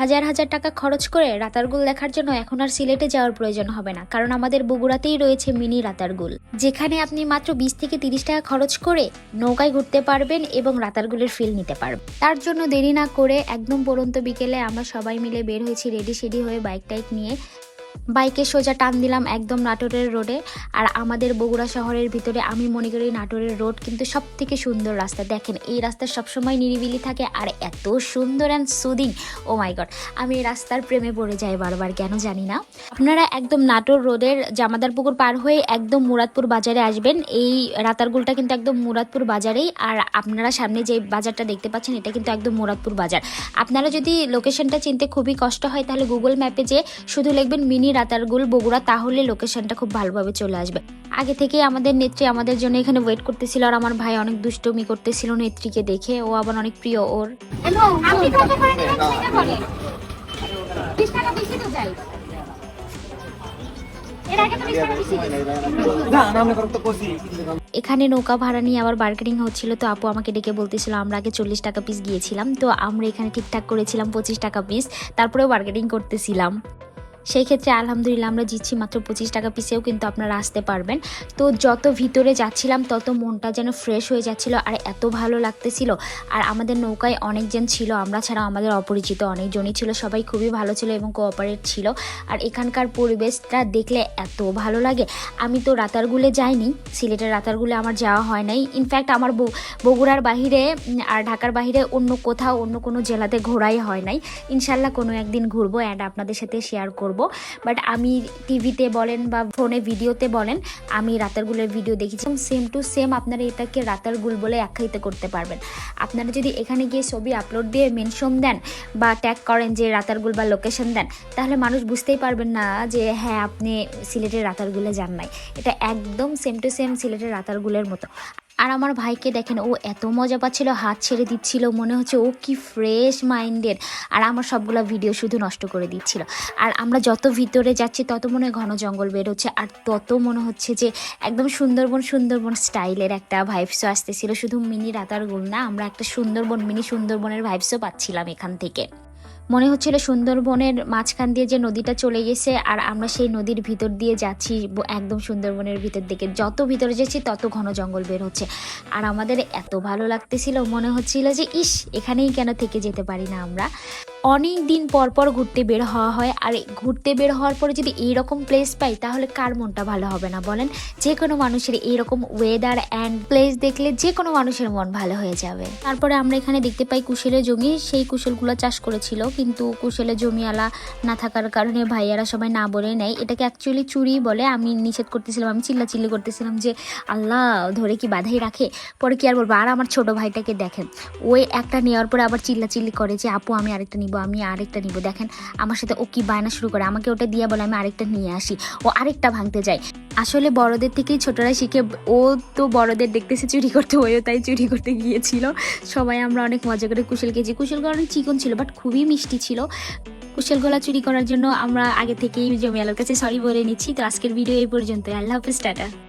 হাজার হাজার টাকা খরচ করে রাতারগুল দেখার জন্য এখন আর সিলেটে যাওয়ার প্রয়োজন হবে না, কারণ আমাদের বগুড়াতেই রয়েছে মিনি রাতারগুল। যেখানে আপনি মাত্র বিশ থেকে তিরিশ টাকা খরচ করে নৌকায় ঘুরতে পারবেন এবং রাতারগুলের ফিল নিতে পারবেন। তার জন্য দেরি না করে একদম পরন্ত বিকেলে আমরা সবাই মিলে বের হয়েছি রেডি সেডি হয়ে বাইক টাইক নিয়ে বাইকে সোজা টান দিলাম একদম নাটোরের রোডে। আর আমাদের বগুড়া শহরের ভিতরে আমি মনে করি নাটোরের রোড কিন্তু সব থেকে সুন্দর রাস্তা। দেখেন, এই রাস্তা সবসময় নিরিবিলি থাকে আর এত সুন্দর and soothing oh my god আমি এই রাস্তার প্রেমে পড়ে যাই বারবার, কেন জানি না। আপনারা একদম নাটোর রোডের জামাদার পুকুর পার হয়ে একদম মুরাদপুর বাজারে আসবেন। এই রাতারগুলটা কিন্তু একদম মুরাদপুর বাজারেই। আর আপনারা সামনে যে বাজারটা দেখতে পাচ্ছেন, এটা কিন্তু একদম মুরাদপুর বাজার। আপনারা যদি লোকেশনটা চিনতে খুবই কষ্ট হয়, তাহলে গুগল ম্যাপে যে শুধু লিখবেন মিনি রাতারগুল বগুড়া তাহলে লোকেশনটা খুব ভালোভাবে চলে আসবে। আগে থেকে আমাদের নেত্রী আমাদের জন্য এখানে ওয়েট করতেছিল আর আমার ভাই অনেক দুষ্টমি করতেছিল নেত্রীকে দেখে ও আবার অনেক প্রিয় ওর। আপনি কত করে নেবেন সেটা বলেন। বিশ টাকা বেশি তো চাই এর আগে তো বিশ টাকা বেশি গেছে। এখানে নৌকা ভাড়া নিয়ে আবার বার্গেনিং হচ্ছিল তো আপু আমাকে ডেকে বলতেছিল আমরা আগে চল্লিশ টাকা পিস গিয়েছিলাম তো আমরা এখানে ঠিকঠাক করেছিলাম পঁচিশ টাকা পিস তারপরেও বার্গেনিং করতেছিলাম। সেই ক্ষেত্রে আলহামদুলিল্লাহ আমরা জিতছি মাত্র পঁচিশ টাকা পিসেও কিন্তু আপনারা আসতে পারবেন। তো যত ভিতরে যাচ্ছিলাম, তত মনটা যেন ফ্রেশ হয়ে যাচ্ছিল আর এত ভালো লাগতেছিল। আর আমাদের নৌকায় অনেকজন ছিল, আমরা ছাড়া আমাদের অপরিচিত অনেকজনই ছিল, সবাই খুবই ভালো ছিল এবং কোঅপারেট ছিল। আর এখানকার পরিবেশটা দেখলে এত ভালো লাগে। আমি তো রাতারগুলে যাইনি, সিলেটের রাতারগুলে আমার যাওয়া হয় নাই। ইনফ্যাক্ট আমার বগুড়ার বাহিরে আর ঢাকার বাহিরে অন্য কোথাও, অন্য কোনো জেলাতে ঘোরাই হয় নাই। ইনশাল্লাহ কোনো একদিন ঘুরবো অ্যান্ড আপনাদের সাথে শেয়ার করব। বাট আমি টিভিতে বলেন বা ফোনে ভিডিওতে বলেন, আমি রাতারগুলের ভিডিও দেখেছি। সেম টু সেম আপনারা এটাকে রাতারগুল বলে আখ্যায়িত করতে পারবেন। আপনারা যদি এখানে গিয়ে ছবি আপলোড দিয়ে মেনশন দেন বা ট্যাগ করেন যে রাতারগুল বা লোকেশন দেন, তাহলে মানুষ বুঝতেই পারবেন না যে হ্যাঁ আপনি সিলেটের রাতারগুলে যান নাই। এটা একদম সেম টু সেম সিলেটের রাতারগুলের মতো। আর আমার ভাইকে দেখেন, ও এত মজা পাচ্ছিল, হাত ছেড়ে দিচ্ছিল, মনে হচ্ছে ও কি ফ্রেশ মাইন্ডেড আর আমার সবগুলো ভিডিও শুধু নষ্ট করে দিচ্ছিল। আর আমরা যত ভিতরে যাচ্ছি, তত মনে হয় ঘন জঙ্গল বের হচ্ছে আর তত মনে হচ্ছে যে একদম সুন্দরবন সুন্দরবন স্টাইলের একটা ভাইবসও আসতেছিল। শুধু মিনি রাতারগুল না, আমরা একটা সুন্দরবন, মিনি সুন্দরবনের ভাইবসও পাচ্ছিলাম এখান থেকে। মনে হচ্ছিল সুন্দরবনের মাঝখান দিয়ে যে নদীটা চলে গেছে, আর আমরা সেই নদীর ভিতর দিয়ে যাচ্ছি একদম সুন্দরবনের ভিতর দিকে। যত ভিতরে যাচ্ছি, তত ঘন জঙ্গল বের হচ্ছে। আর আমাদের এত ভালো লাগতেছিল, মনে হচ্ছিল যে, ইস, এখানেই কেন থেকে যেতে পারি না আমরা? অনেক দিন পর পর ঘুরতে বের হওয়া হয়। আর ঘুরতে বের হওয়ার পরে যদি এইরকম প্লেস পাই, তাহলে কার মনটা ভালো হবে না বলেন? যে কোনো মানুষের এইরকম ওয়েদার অ্যান্ড প্লেস দেখলে যে কোনো মানুষের মন ভালো হয়ে যাবে। তারপরে আমরা এখানে দেখতে পাই কুশেলের জমি। সেই কুশেলগুলো চাষ করেছিল, কিন্তু কুশেলের জমিওয়ালা না থাকার কারণে ভাইয়ারা সবাই না বলে নেয়। এটাকে অ্যাকচুয়ালি চুরি বলে। আমি নিষেধ করতেছিলাম, আমি চিল্লা চিল্লি করতেছিলাম যে, আল্লাহ, ধরে কি বাধাই রাখে? পরে কি আর বলব? আর আমার ছোট ভাইটাকে দেখেন। ওই একটা নেওয়ার পরে আবার চিল্লা চিল্লি করে যে, আপু, আমি আরেকটা নিব। আমি আরেকটা নিব। দেখেন, আমার সাথে ও কি বায়না শুরু করে, আমাকে ওটা দিয়ে বলে, আমি আরেকটা নিয়ে আসি। ও আরেকটা ভাঙতে যায়। আসলে বড়দের থেকেই ছোটরা শিখে, ও তো বড়দের দেখতেছে চুরি করতে, ওইও তাই চুরি করতে গিয়েছিল। সবাই আমরা অনেক মজা করে কুশল খেয়েছি। কুশলগুলো অনেক চিকন ছিল বাট খুবই মিষ্টি ছিল। কুশল গলা চুরি করার জন্য আমরা আগে থেকেই জমিয়ালার কাছে সরি বলে নিচ্ছি। তো আজকের ভিডিও এই পর্যন্ত আল্লাহ হাফিজ, টাটা।